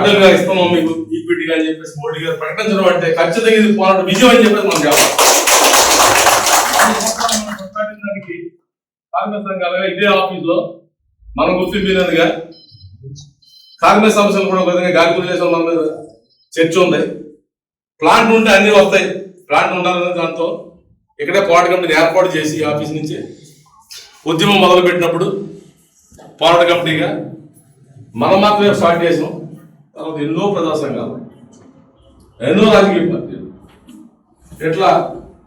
అటల్గా ఇస్తున్నాం మీకు ఈక్విటీగా అని చెప్పేసి మోడీ గారు ప్రకటించడం అంటే ఖచ్చితంగా ఇది పోరాటం విజయం అని చెప్పేసి మనం చెప్పాలి. దానికి కాంగ్రెస్ సంఘాలుగా ఇదే ఆఫీస్లో మనం గుర్తింపినదిగా కాంగ్రెస్ సమస్యలు కూడా ఒక విధంగా గాలి చేసాం మన మీద చర్చ ఉంది. ప్లాంట్ ఉంటే అన్ని వస్తాయి. ప్లాంట్ ఉండాలనే దాంతో ఇక్కడే పోరాట కమిటీని ఏర్పాటు చేసి ఆఫీస్ నుంచి ఉద్యమం మొదలు పెట్టినప్పుడు పోరాట కమిటీగా మనం మాత్రమే స్టార్ట్ చేసాం. తర్వాత ఎన్నో ప్రజా సంఘాలు ఎన్నో రాజకీయ పార్టీలు. ఎట్లా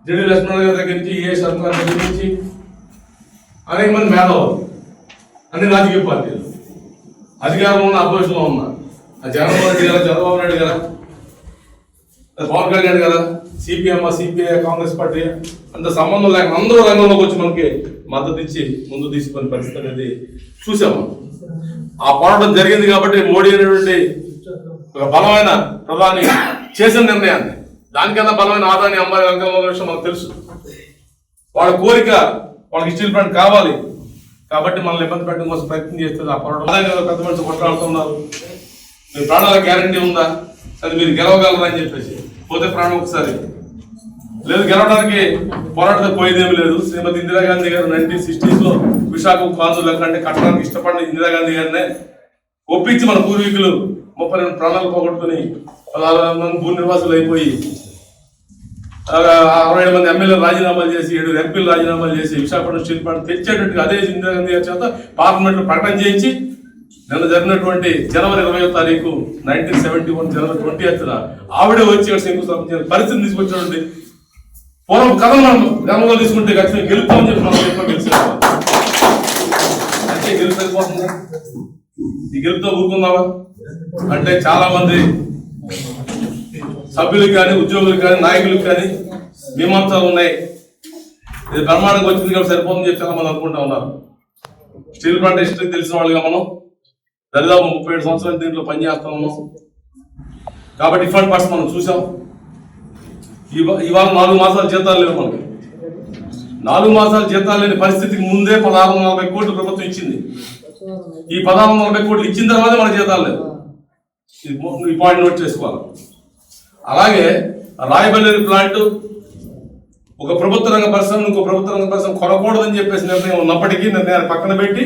జడి లక్ష్మణ్ గారి దగ్గర నుంచి ఏ శర్మ దగ్గర నుంచి అనేక మంది మేధావులు అన్ని రాజకీయ పార్టీలు. అధికారంలో ఉన్న అపోజిషన్లో ఉన్న ఆ జగన్మోహన్ రెడ్డి గారా చంద్రబాబు నాయుడు గారా పవన్ కళ్యాణ్ కదా సిపిఎం సిపిఐ కాంగ్రెస్ పార్టీ అంత సంబంధం లేక అందరూ రంగంలోకి వచ్చి మనకి మద్దతు ఇచ్చి ముందు తీసుకునే పరిస్థితి అనేది చూసాము ఆ పోరాటం జరిగింది కాబట్టి మోడీ అనేటువంటి ఒక బలమైన ప్రధాని చేసిన నిర్ణయాన్ని. దానికన్నా బలమైన ఆదాని అమ్మాయి రంగంలో విషయం మనకు తెలుసు. వాళ్ళ కోరిక వాళ్ళకి స్టీల్ ప్లాంట్ కావాలి. కాబట్టి మనల్ని ఇబ్బంది పెట్టడం కోసం ప్రయత్నం చేస్తుంది. ఆ పోరాటం పెద్ద మనిషి కొట్లాడుతున్నారు మీ ప్రాణాల గ్యారంటీ ఉందా? అది మీరు గెలవగలరా అని చెప్పేసి. పోతే ప్రాణం ఒకసారి. లేదు గెలవడానికి పోరాటం పోయేదేమీ లేదు. శ్రీమతి ఇందిరాగాంధీ గారు నైన్టీన్ సిక్స్టీస్లో విశాఖ కాంతులు అంటే కట్టడానికి ఇష్టపడిన ఇందిరాగాంధీ గారినే ఒప్పించి మన పూర్వీకులు ముప్పై రెండు ప్రాణాలు పోగొట్టుకుని మంది భూ నిర్వాసులు అయిపోయి అరవై ఏడు మంది ఎమ్మెల్యేలు రాజీనామాలు చేసి ఏడు ఎంపీలు రాజీనామాలు చేసి విశాఖపట్నం స్టీల్ ప్లాంట్ తెచ్చేటట్టుగా అదే ఇందిరాగాంధీ గారి చేత పార్లమెంట్లో ప్రకటన చేయించి నిన్న జరిగినటువంటి జనవరి ఇరవై తారీఖు నైన్టీన్ సెవెంటీ వన్ జనవరి ట్వంటీ ఎత్తున ఆవిడే వచ్చి ఇక్కడ శంకుస్థాపన చేసిన పరిస్థితి తీసుకొచ్చినటువంటి పూర్వం కథ మనం గ్రామంలో తీసుకుంటే ఖచ్చితంగా గెలుపుతామని చెప్పి మనం చెప్పి అంటే గెలుపు ఈ గెలుపుతో ఊరుకుందామా? అంటే చాలా మంది సభ్యులకు కానీ ఉద్యోగులకు కానీ నాయకులకు కానీ మీమాంసాలు ఉన్నాయి. ఇది బ్రహ్మాండంగా వచ్చింది కాబట్టి సరిపోతుంది చెప్పి చాలా మంది అనుకుంటా ఉన్నారు. స్టీల్ ప్లాంట్ హిస్టరీ తెలిసిన వాళ్ళుగా మనం దరిదాపు ముప్పై ఏడు సంవత్సరాలు దీంట్లో పనిచేస్తా ఉన్నాం. కాబట్టి డిఫరెంట్ పార్ట్స్ మనం చూసాం. ఇవాళ నాలుగు మాసాలు జీతాలు లేవు మనకి. నాలుగు మాసాలు జీతాలు లేని పరిస్థితికి ముందే పదహారు నలభై కోట్లు ప్రభుత్వం ఇచ్చింది. ఈ పదహారు నలభై కోట్లు ఇచ్చిన తర్వాతే మన జీతాలు లేవు. ఈ పాయింట్ నోట్ చేసుకోవాలి. అలాగే రాయబల్లి ప్లాంట్ ఒక ప్రభుత్వ రంగ పరిశ్రమ ఇంకో ప్రభుత్వ రంగ పరిశ్రమ కొనకూడదని చెప్పేసి నిర్ణయం ఉన్నప్పటికీ నిర్ణయాన్ని పక్కన పెట్టి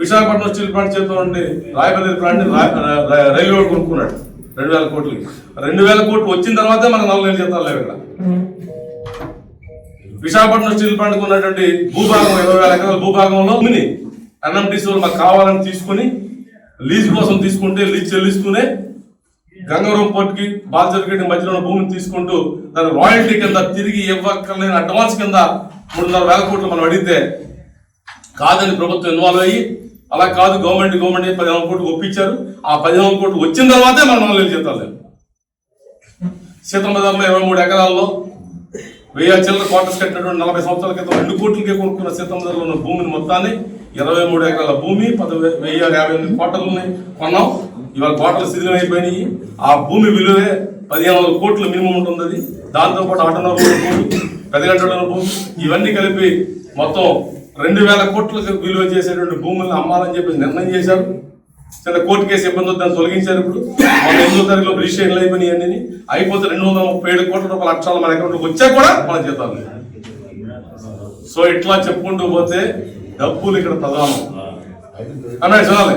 విశాఖపట్నం స్టీల్ ప్లాంట్ చేతిలో ఉండి రాయబల్లి ప్లాంట్ రైల్వే కొనుక్కున్నాడు. రెండు వేల కోట్లకి రెండు వేల కోట్లు వచ్చిన తర్వాతే మనకు నాలుగు వేలు జీతాలు లేవు ఇక్కడ. విశాఖపట్నం స్టీల్ ప్లాంట్ ఉన్నటువంటి భూభాగం ఇరవై వేల ఎకరాల భూభాగంలో ఉంది. ఎన్ఎంటీసీ వాళ్ళు మాకు కావాలని తీసుకుని లీజ్ కోసం తీసుకుంటే లీజ్ చెల్లిస్తూనే గంగవరం పోర్ట్కి బాల్చర్గడ్డి మధ్యలో ఉన్న భూమిని తీసుకుంటూ దాని రాయల్టీ కింద తిరిగి ఇవ్వక్కర్లేని అడ్వాన్స్ కింద మూడున్నర వేల కోట్లు మనం అడిగితే కాదని ప్రభుత్వం ఇన్వాల్వ్ అయ్యి అలా కాదు గవర్నమెంట్ గవర్నమెంట్ పదిహేను కోట్లు ఒప్పించారు. ఆ పదిహేను కోట్లు వచ్చిన తర్వాతే మనం నాలుగు జీతాలు లేవు. సీతమ్మదారులో ఇరవై మూడు ఎకరాల్లో వెయ్యి చిల్లర క్వార్టర్స్ కట్టినటువంటి నలభై సంవత్సరాల క్రితం రెండు కోట్లకే కొనుక్కున్న సీతమ్మదారులో ఉన్న భూమిని మొత్తాన్ని ఇరవై మూడు ఎకరాల భూమి పది వెయ్యి యాభై ఎనిమిది కోటలని కొన్నాం. ఇవాళ కోటలు శిథిలం అయిపోయినాయి. ఆ భూమి విలువే పదిహేను వందల కోట్లు మినిమం ఉంటుంది అది. దాంతో పాటు భూమి పది గంటల భూమి ఇవన్నీ కలిపి మొత్తం రెండు వేల కోట్లకు విలువ చేసేటువంటి భూములను అమ్మాలని చెప్పి నిర్ణయం చేశారు. చిన్న కోర్టు కేసు ఇబ్బంది వద్దని తొలగించారు ఇప్పుడు. మన ఎనిమిదో తారీఖులో రిజిస్ట్రేషన్ అయిపోయినాయి అన్ని. అయిపోతే రెండు వందల ముప్పై ఏడు కోట్ల రూపాయల లక్షలు మన అకౌంట్కి వచ్చా కూడా మన జీతాలు. సో ఇట్లా చెప్పుకుంటూ పోతే డబ్బులు ఇక్కడ ప్రధానం. అన్నాడు చూడాలి.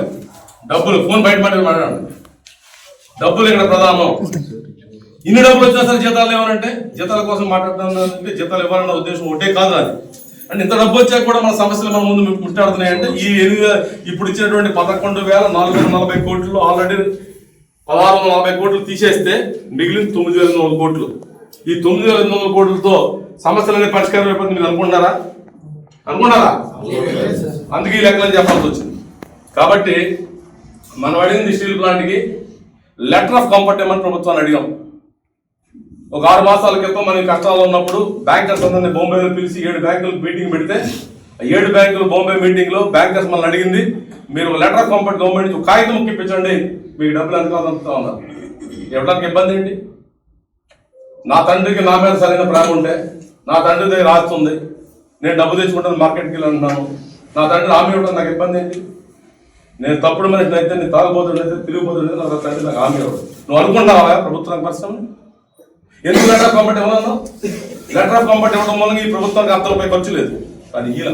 డబ్బులు ఫోన్ బయట పడి మాట్లాడండి. డబ్బులు ఇక్కడ ప్రధానం. ఇన్ని డబ్బులు వచ్చినా సరే జీతాలు ఏమనంటే జీతాల కోసం మాట్లాడుతున్నానంటే జీతాలు ఇవ్వాలన్న ఉద్దేశం ఒకటే కాదు అది అంటే ఇంత డబ్బు వచ్చాక కూడా మన సమస్యలు మన ముందు ముట్టాడుతున్నాయంటే ఈ ఎనిమిది ఇప్పుడు ఇచ్చినటువంటి పదకొండు వేల నాలుగు వేల నలభై కోట్లు ఆల్రెడీ పదహారు వందల నలభై కోట్లు తీసేస్తే మిగిలిన తొమ్మిది వేల ఎనిమిది వందల కోట్లు. ఈ తొమ్మిది వేల ఎనిమిది వందల కోట్లతో సమస్యలన్నీ పరిష్కారం అయిపోతుంది మీరు అనుకుంటారా అనుకున్నారా అందుకే ఈ లెక్కలని చెప్పాల్సి వచ్చింది. కాబట్టి మనం అడిగింది స్టీల్ ప్లాంట్కి లెటర్ ఆఫ్ కంఫర్ట్ ఇవ్వమని ప్రభుత్వాన్ని అడిగాం. ఒక ఆరు మాసాల క్రితం మనం కష్టాలు ఉన్నప్పుడు బ్యాంకర్స్ అందరినీ బాంబే పిలిచి ఏడు బ్యాంకులు మీటింగ్ పెడితే ఆ ఏడు బ్యాంకులు బాంబే మీటింగ్లో బ్యాంకర్స్ మనల్ని అడిగింది మీరు లెటర్ ఆఫ్ కంఫర్ట్ గవర్నమెంట్ నుంచి కాగితం ముక్కిప్పించండి మీకు డబ్బులు ఎంత కావాలో అంతా ఉన్నారు? ఇవ్వడానికి ఇబ్బంది ఏంటి? నా తండ్రికి నా మీద సరైన ప్రేమ ఉంటే నా తండ్రి దగ్గర ఆస్తుంది నేను డబ్బు తెచ్చుకుంటాను మార్కెట్కి వెళ్ళి అంటున్నాను నా తండ్రి హామీ ఇవ్వడం నాకు ఇబ్బంది ఏంటి? నేను తప్పుడు మనిషిని అయితే నేను తాగుబోతుండైతే తిరిగిపోతుండే నాకు తండ్రి నాకు హామీ ఇవ్వడం. నువ్వు అనుకుంటున్నావా ప్రభుత్వానికి పరిశ్రమ ఎందుకు లెటర్ ఆఫ్ కంపర్ట్ ఇవ్వను? లెటర్ ఆఫ్ కంపర్ట్ ఇవ్వడం మూలంగా ఈ ప్రభుత్వానికి అంత రూపాయి ఖర్చు లేదు. అది ఈల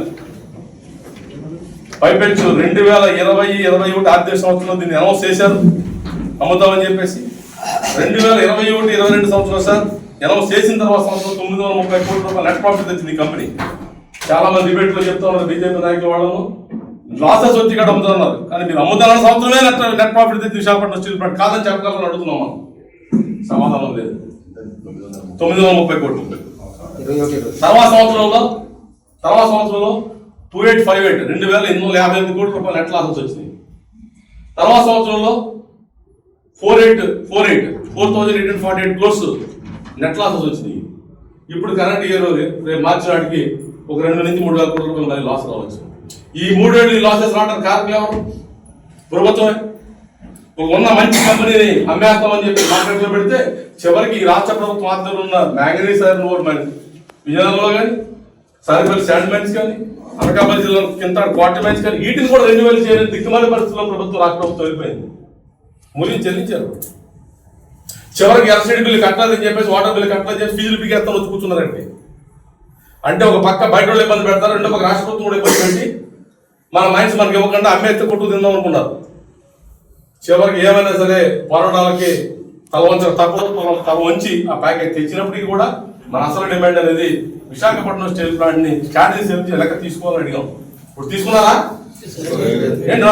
పైపెచ్చు రెండు వేల ఇరవై ఇరవై ఒకటి ఆర్థిక సంవత్సరంలో దీన్ని అనౌన్స్ చేశారు. అమ్ముతామని చెప్పేసి. రెండు వేల ఇరవై ఒకటి ఇరవై రెండు సంవత్సరం సార్ అనౌన్స్ చేసిన తర్వాత సంవత్సరం తొమ్మిది వందల ముప్పై కోట్ల రూపాయలు నెట్ ప్రాఫిట్ తెచ్చింది ఈ కంపెనీ చాలా మంది డిబేట్లో చెప్తా ఉన్నారు బీజేపీ నాయకులు వాళ్ళను. లాసెస్ వచ్చి ఇక్కడ అమ్ముతున్నారు కానీ మీరు అమ్ముతున్న సంవత్సరమే నెట్ నెట్ ప్రాఫిట్ తెచ్చి విశాఖపట్నం స్టీల్ ప్లాంట్ కాదని చెప్పగలను అడుగుతున్నాం మనం. సమాధానం లేదు. తొమ్మిది వందల ముప్పై కోట్లు. తర్వాత సంవత్సరంలో తర్వాత సంవత్సరంలో టూ ఎయిట్ ఫైవ్ ఎయిట్ రెండు వేల ఎనిమిది వందల యాభై ఎనిమిది కోట్ల రూపాయలు నెట్ లాసెస్ వచ్చినాయి. తర్వాత సంవత్సరంలో four eight four eight four thousand eight hundred forty eight crores net losses వచ్చినాయి. ఇప్పుడు కరెంట్ ఇయర్ రేపు మార్చి నాటికి ఒక రెండు నుంచి మూడు వేల కోట్ల రూపాయలు మళ్ళీ లాస్ రావచ్చు ఈ మూడేళ్ళు ఈ లాసెస్ రావడానికి కారణం ఎవరు ప్రభుత్వమే. ఉన్న మంచి కంపెనీని అమ్మేస్తామని చెప్పి మార్కెట్లో పెడితే చివరికి ఈ రాష్ట్ర ప్రభుత్వం ఆధ్వర్యంలో ఉన్న మ్యాంగనీస్ ఐరన్ ఓర్ మైన్ విజయనగరంలో కానీ సరిపల్లి శాండ్ మైన్స్ కానీ అనకాపల్లి జిల్లా కింద క్వార్టర్ మైన్స్ కానీ వీటిని కూడా రెండు వేలు చేయని దిక్కుమాలి పరిస్థితుల్లో ప్రభుత్వం రాష్ట్ర ప్రభుత్వం వెళ్ళిపోయింది. మూల్యం చెల్లించారు. చివరికి ఎలక్ట్రిసిటీ బిల్లు కట్టాలని చెప్పేసి వాటర్ బిల్లు కట్టాలని చెప్పి ఫీజులు బిగేస్తాను వచ్చి కూర్చున్నారండి అంటే ఒక పక్క బయట వాళ్ళు ఇబ్బంది పెడతారు రెండో పక్క రాష్ట్ర ప్రభుత్వం కూడా ఇబ్బంది పెట్టి మన మైన్స్ మనకి ఇవ్వకుండా అమ్మేస్తే కొట్టు తిందాం అనుకున్నారు. చివరికి ఏమైనా సరే పోరాటాలకి తల వంచక తప్పదు తల- వంచి ఆ ప్యాకేజ్ తెచ్చినప్పటికీ కూడా మన అసలు డిమాండ్ అనేది విశాఖపట్నం స్టీల్ ప్లాంట్ని స్ట్రాటజీ నుంచి లెక్క తీసుకోవాలని అడిగాం. ఇప్పుడు తీసుకున్నారా? ఏంటి?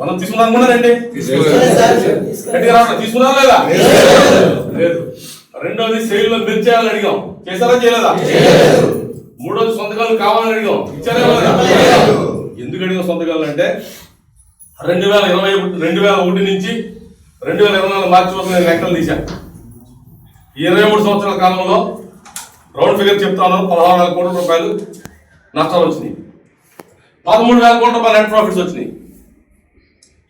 మనం తీసుకున్నాం రావట్లేదు. తీసుకున్నారా లేదా? లేదు. రెండోది సేల్లో బిల్ చేయాలని అడిగాం. చేశారా చేయలేదా. మూడోది సొంతకాలు కావాలని అడిగాం ఇచ్చారా? ఎందుకు అడిగాం సొంతకాలు అంటే రెండు వేల ఇరవై ఒకటి రెండు వేల ఒకటి నుంచి రెండు వేల ఇరవై నాలుగు మార్చి వరకు నేను లెక్కలు తీశాను ఈ ఇరవై మూడు సంవత్సరాల కాలంలో రౌండ్ ఫిగర్ చెప్తాను పదహారు వేల కోట్ల రూపాయలు నష్టాలు వచ్చినాయి. పదమూడు వేల కోట్ల రూపాయలు నెట్ ప్రాఫిట్స్ వచ్చినాయి.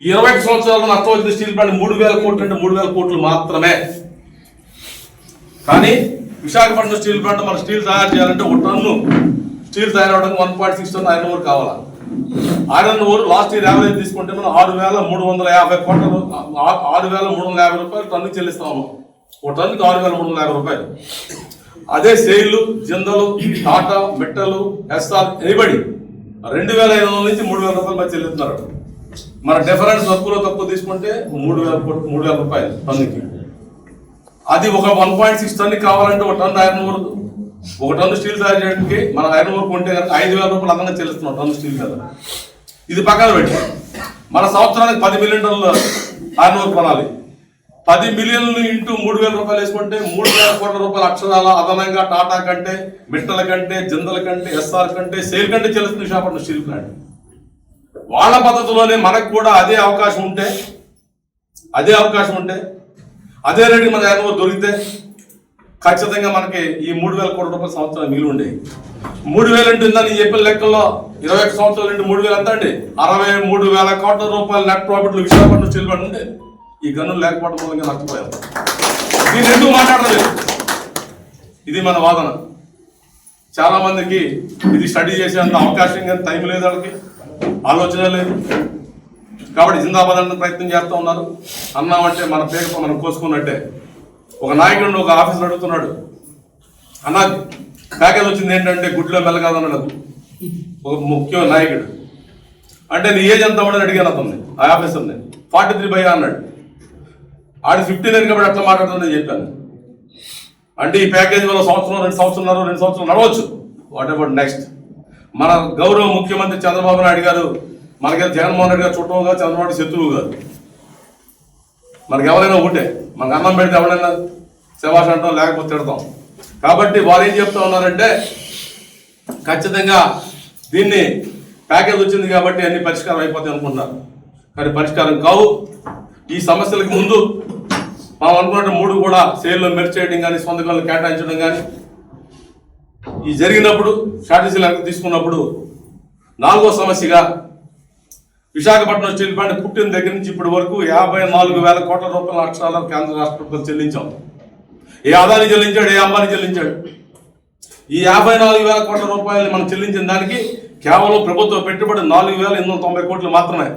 ఈ ఇరవై ఒక్క సంవత్సరాల్లో నష్టం వచ్చిన స్టీల్ ప్లాంట్ మూడు వేల కోట్లు అంటే మూడు వేల కోట్లు మాత్రమే. కానీ విశాఖపట్నం స్టీల్ ప్లాంట్ మన స్టీల్ తయారు చేయాలంటే ఒక ton steel తయారవడానికి one point six ton iron ore కావాలా? Iron ore last year average తీసుకుంటే మనం ఆరు వేల మూడు వందల యాభై కోట్లు ఆరు వేల మూడు వందల యాభై రూపాయలు టన్ను చెల్లిస్తాము. ఒక టన్నుకి ఆరు వేల మూడు వందల యాభై రూపాయలు. అదే సేలు జిందలు టాటా మెట్టలు ఎస్ఆర్ ఎనిబడి రెండు వేల ఐదు వందల నుంచి మూడు వేల రూపాయలు మధ్య చెల్లిస్తున్నారు. మన డిఫరెన్స్ తక్కువలో తక్కువ తీసుకుంటే మూడు వేల మూడు వేల రూపాయలు టన్నుకి. అది ఒక వన్ పాయింట్ సిక్స్ టన్ కావాలంటే ఒక టన్ ఐరన్ ఓర్ ఒక టన్ను స్టీల్ తయారు చేయడానికి మన ఐరన్ ఓర్ కొంటే ఐదు వేల రూపాయలు అదనంగా చెల్లిస్తున్నాం టన్ను స్టీల్ మీద. ఇది పక్కన పెట్టి. మన సంవత్సరానికి పది మిలియన్ టన్నుల ఐరన్ ఓర్ కొనాలి. పది మిలియన్లు ఇంటూ మూడు వేల రూపాయలు వేసుకుంటే మూడు వేల కోట్ల రూపాయల అక్షరాల అదనంగా టాటా కంటే మిట్టల కంటే జిందల కంటే ఎస్ఆర్ కంటే సేల్ కంటే చెల్లిస్తుంది విశాఖపట్నం స్టీల్ ప్లాంట్. వాళ్ళ పద్ధతిలోనే మనకు కూడా అదే అవకాశం ఉంటే అదే అవకాశం ఉంటే అదే రేటు మన యాభై దొరికితే ఖచ్చితంగా మనకి ఈ మూడు వేల కోట్ల రూపాయల సంవత్సరం మిగిలి ఉండేవి మూడు వేలు ఉంటుందని చెప్పిన లెక్కల్లో ఇరవై ఒక్క సంవత్సరాలు అంటే మూడు వేలు ఎంత అండి? అరవై మూడు వేల కోట్ల రూపాయల నెట్ ప్రాఫిట్లు విశాఖపట్నం చెల్లిపడి ఉండే ఈ గన్నులు లేకపోవడం మూలంగా నష్టపోయారు. నేను ఎందుకు మాట్లాడలేదు ఇది మన వాదన. చాలా మందికి ఇది స్టడీ చేసేంత అవకాశం కానీ టైం లేదు వాళ్ళకి. ఆలోచన లేదు. కాబట్టి జిందాబాద్ అన్న ప్రయత్నం చేస్తూ ఉన్నారు. అన్నామంటే మన పేరు మనం కోసుకున్నట్టే. ఒక నాయకుడు ఒక ఆఫీసర్ అడుగుతున్నాడు. అన్న ప్యాకేజ్ వచ్చింది ఏంటంటే గుడ్లో మెల్లగాదన్నాడు ఒక ముఖ్య నాయకుడు. అంటే నీ ఏజ్ ఎంత ఉండని అడిగాను అతన్ని ఆ ఆఫీసర్ని. ఫార్టీ త్రీ బై అన్నాడు. ఆడి ఫిఫ్టీ నైన్ కాబట్టి అట్లా మాట్లాడుతుందని చెప్పాను. అంటే ఈ ప్యాకేజ్ వల్ల సంవత్సరం రెండు సంవత్సరాలు రెండు సంవత్సరాలు నడవచ్చు. వాట్ అబౌట్ నెక్స్ట్ మన గౌరవ ముఖ్యమంత్రి చంద్రబాబు నాయుడు గారు మనకి జగన్మోహన్ రెడ్డి గారు చుట్టం కాదు చంద్రబాబు శత్రువు కాదు. మనకి ఎవరైనా ఒకటే. మనకు అన్నం పెడితే ఎవరైనా శభాష్ అంటాం లేకపోతే తిడతాం. కాబట్టి వారు ఏం చెప్తా ఉన్నారంటే ఖచ్చితంగా దీన్ని ప్యాకేజ్ వచ్చింది కాబట్టి అన్ని పరిష్కారం అయిపోతాయి అనుకుంటున్నారు. కానీ పరిష్కారం కావు. ఈ సమస్యలకు ముందు మనం అనుకున్నట్టు మూడు కూడా సేల్లో మెర్చ్ చేయడం కానీ సొంతకాలను కేటాయించడం కానీ ఈ జరిగినప్పుడు షార్టేజీలు తీసుకున్నప్పుడు నాలుగో సమస్యగా విశాఖపట్నం స్టీల్ ప్లాంట్ పుట్టిన దగ్గర నుంచి ఇప్పటి వరకు యాభై నాలుగు వేల కోట్ల రూపాయల అక్షరాల కేంద్ర రాష్ట్ర ప్రభుత్వం చెల్లించాం. ఏ ఆదాని చెల్లించాడు ఏ అంబానీ చెల్లించాడు? ఈ యాభై నాలుగు వేల కోట్ల రూపాయలు మనం చెల్లించిన దానికి కేవలం ప్రభుత్వ పెట్టుబడి నాలుగు వేల ఎనిమిది వందల తొంభై కోట్లు మాత్రమే.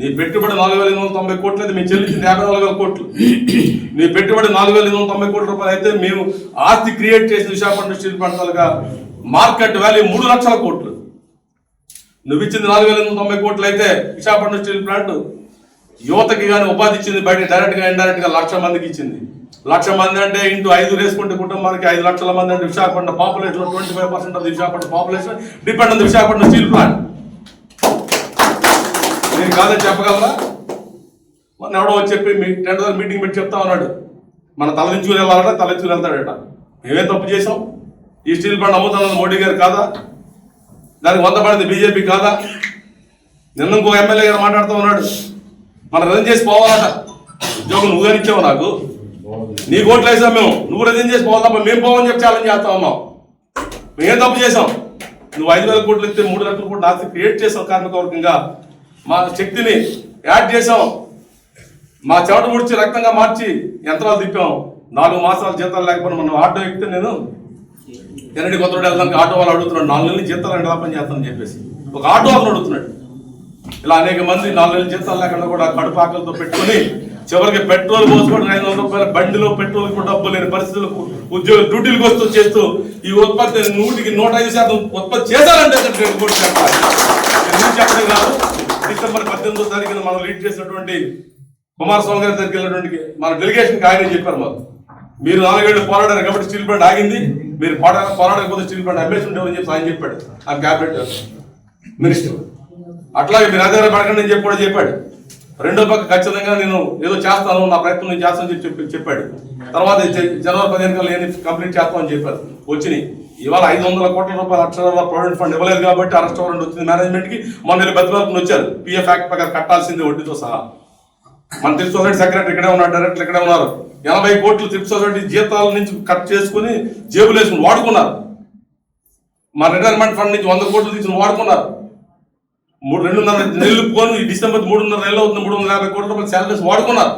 నీ పెట్టుబడి నాలుగు వేల ఎనిమిది వందల తొంభై కోట్లు అయితే మేము చెల్లించింది యాభై నాలుగు వేల కోట్లు. నీ పెట్టుబడి నాలుగు వేల ఎనిమిది వందల తొంభై కోట్ల రూపాయలు అయితే మేము ఆస్తి క్రియేట్ చేసిన Visakhapatnam steel plant market value మూడు లక్షల కోట్లు. నువ్వు ఇచ్చింది నాలుగు వేల ఎనిమిది తొంభై కోట్లు అయితే విశాఖపట్నం స్టీల్ ప్లాంట్. యువతకి కానీ ఉపాధి ఇచ్చింది బయట డైరెక్ట్గా ఇండైరెక్ట్గా లక్ష మందికి ఇచ్చింది. లక్ష మంది అంటే ఇంటూ ఐదు వేసుకుంటే కుటుంబానికి ఐదు లక్షల మంది అంటే Visakhapatnam population twenty five percent of Visakhapatnam population depend on Visakhapatnam steel plant. నేను కాదని చెప్పగలరా? మొన్న ఎవడో చెప్పి మీ టెండర్ మీటింగ్ పెట్టి చెప్తా ఉన్నాడు. మన తలదించుకుని వెళ్ళాలట తలెత్తుకుని వెళ్తాడట. మేమే తప్పు చేసాం ఈ స్టీల్ ప్లాంట్ అమ్ముతున్నది మోడీ గారు కాదా? దానికి వంద పడింది బీజేపీ కాదా? నిన్న ఇంకో ఎమ్మెల్యే గారు మాట్లాడుతూ ఉన్నాడు. మనం రిజైన్ చేసి పోవాలట. ఉద్యోగం నువ్వు కానీ నాకు. నీ ఓట్లు వేసాం మేము. నువ్వు రిజైన్ చేసి పోవాలి తప్ప మేము పోవని చెప్పి ఛాలెంజ్ చేస్తా ఉన్నాం. మేమేం తప్పు చేసాం నువ్వు ఐదు వేల కోట్లు ఇస్తే మూడు లక్షల కోట్లు ఆస్తి క్రియేట్ చేసాం కార్మికవర్గంగా. మా శక్తిని యాడ్ చేసాం మా చెమట ముడిచి రక్తంగా మార్చి యంత్రాలు తిప్పాం. నాలుగు మాసాలు జీతాలు లేకపోతే మనం ఆటో ఎక్కితే నేను ఎన్నడి కొత్త వెళ్ళడానికి ఆటో వాళ్ళు అడుగుతున్నాడు నాలుగు నెలలు జీతాలు ఎలా పని చేస్తానని చెప్పేసి. ఒక ఆటో అతను అడుగుతున్నాడు. ఇలా అనేక మంది నాలుగు నెలలు జీతాలు లేకుండా కూడా కడుపాకలతో పెట్టుకొని చివరికి పెట్రోల్ పోసుకోవడం ఐదు వందల రూపాయల బండిలో పెట్రోల్ కూడా డబ్బు లేని పరిస్థితులకు ఉద్యోగులు డ్యూటీలకు వస్తూ చేస్తూ ఈ ఉత్పత్తి నూటికి నూట ఐదు శాతం ఉత్పత్తి చేశారంటే చెప్పడం కాదు. డిసెంబర్ పద్దెనిమిదో తారీఖున మనం లీడ్ చేసినటువంటి కుమారస్వామి గారి దగ్గరికి వెళ్ళినటువంటి మన డెలిగేషన్ ఆయన చెప్పారు మాకు. మీరు నాలుగేళ్ళు పోరాడారు కాబట్టి స్టీల్ ప్లాంట్ ఆగింది. మీరు పోరా పోరాడకపోతే స్టీల్ ప్లాంట్ అమ్మేసి ఉండేవని చెప్పి ఆయన చెప్పాడు. ఆ క్యాబినెట్ మినిస్టర్. అట్లాగే మీరు అదే పడకండి అని చెప్పి కూడా చెప్పాడు. రెండో పక్క ఖచ్చితంగా నేను ఏదో చేస్తాను నా ప్రయత్నం నేను చేస్తాను చెప్పి చెప్పి చెప్పాడు. తర్వాత జ- జనవరి పదిహేను కల్లా నేను కంప్లీట్ చేస్తామని చెప్పారు. వచ్చినాయి. ఇవాళ ఐదు వందల కోట్ల రూపాయల అక్షరాల ప్రొవిడెంట్ ఫండ్ ఇవ్వలేదు కాబట్టి ఆ రెస్టారెంట్ వచ్చింది మేనేజ్మెంట్కి మొన్న వెళ్ళి బతిమార్పుని వచ్చారు. పిఎఫ్ యాక్ట్ ప్రకారం కట్టాల్సిందే వడ్డీతో సహా. మన త్రిప్ సెక్రటరీ ఇక్కడే ఉన్నారు డైరెక్టర్ ఇక్కడే ఉన్నారు. ఎనభై కోట్లు త్రిప్ జీతాల నుంచి కట్ చేసుకుని జేబులు వేసుకుని వాడుకున్నారు. మా రిటైర్మెంట్ ఫండ్ నుంచి వంద కోట్లు తీసుకుని వాడుకున్నారు. మూడు రెండున్నర నెలలు పోను ఈ డిసెంబర్ మూడున్నర నెలలు అవుతుంది మూడు వందల యాభై కోట్ల రూపాయలు శాలరీస్ వాడుకున్నారు.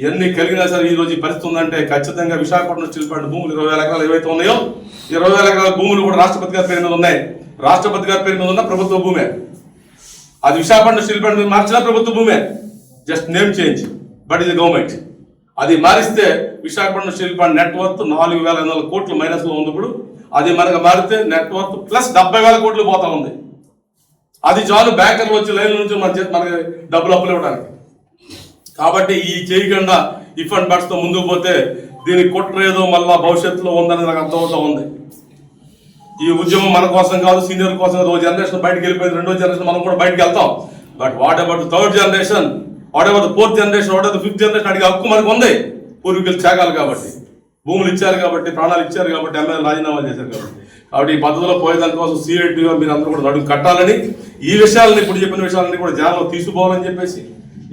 ఇవన్నీ కలిగినా సరే ఈ రోజు పరిస్థితి ఉందంటే ఖచ్చితంగా విశాఖపట్నం స్టీల్ ప్లాంట్ భూములు ఇరవై వేల ఎకరాలు ఏవైతే ఉన్నాయో ఇరవై వేల ఎకరాల భూములు కూడా రాష్ట్రపతి గారి పేరు మీద ఉన్నాయి. రాష్ట్రపతి గారి పేరు మీద ఉన్న ప్రభుత్వ భూమే. అది విశాఖపట్నం స్టీల్ ప్లాంట్ మీద మార్చిన ప్రభుత్వ భూమే. జస్ట్ నేమ్ చేంజ్ బట్ ఇది గవర్నమెంట్. అది మారిస్తే విశాఖపట్నం స్టీల్ ప్లాంట్ నెట్వర్త్ నాలుగు వేల ఐదు వందల కోట్లు మైనస్లో ఉంది ఇప్పుడు అది మనకు మారితే నెట్వర్త్ ప్లస్ డెబ్బై వేల కోట్లు పోతా ఉంది. అది చాలు బ్యాంకర్లు వచ్చి లైన్ నుంచి మన మనకి డబ్బులు అప్పులు ఇవ్వడానికి. కాబట్టి ఈ చేయకుండా ఇఫ్ అండ్ బట్స్తో ముందుకు పోతే దీని కుట్రేదో మళ్ళా భవిష్యత్తులో ఉందని నాకు అర్థమవుతా ఉంది. ఈ ఉద్యమం మన కోసం కాదు సీనియర్ కోసం కాదు. ఓ జనరేషన్ బయటకు వెళ్ళిపోయింది రెండో జనరేషన్ మనం కూడా బయటకు వెళ్తాం. But what about third generation what fourth generation what fifth generation అడిగే హక్కు మనకు ఉంది. పూర్వీకులు త్యాగాలు కాబట్టి భూములు ఇచ్చారు కాబట్టి ప్రాణాలు ఇచ్చారు కాబట్టి ఎమ్మెల్యే రాజీనామా చేశారు కాబట్టి. కాబట్టి ఈ పద్ధతిలో పోయేదాని కోసం మీరు అందరూ కూడా నడుము కట్టాలని ఈ విషయాలని ఇప్పుడు చెప్పిన విషయాలని కూడా జనంలో తీసుకోవాలని చెప్పేసి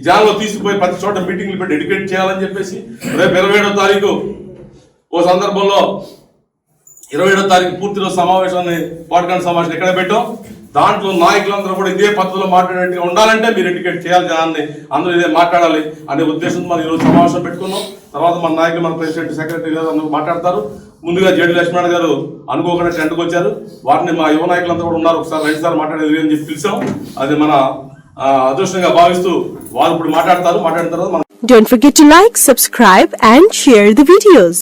జనంలో తీసుకుపోయి ప్రతి చోట మీటింగ్లు పెట్టి ఎడ్యుకేట్ చేయాలని చెప్పేసి రేపు ఇరవై ఏడో తారీఖు ఓ సందర్భంలో ఇరవై ఏడో తారీఖు పూర్తిలో సమావేశాన్ని పాటకాండ సమావేశం ఎక్కడ పెట్టాం? దాంట్లో నాయకులందరూ కూడా ఇదే పద్ధతిలో మాట్లాడేట్టుగా ఉండాలంటే మీరు ఎడ్యుకేట్ చేయాలి జనాన్ని. అందరూ ఇదే మాట్లాడాలి అనే ఉద్దేశంతో మనం ఈరోజు సమావేశం పెట్టుకున్నాం. తర్వాత మన నాయకులు మన ప్రెసిడెంట్ సెక్రటరీ గారు అందరూ మాట్లాడతారు. ముందుగా జేడి లక్ష్మణ గారు అనుకోకుండా టెంట్కి వచ్చారు. వారిని మా యువ నాయకులంతా కూడా ఉన్నారు. ఒకసారి రైతు సార్ మాట్లాడేది అని చెప్పి పిలిచాం. అది మన అదృష్టంగా భావిస్తూ వారు ఇప్పుడు మాట్లాడతారు. మాట్లాడిన తర్వాత మనం Don't forget to like, subscribe and share the videos.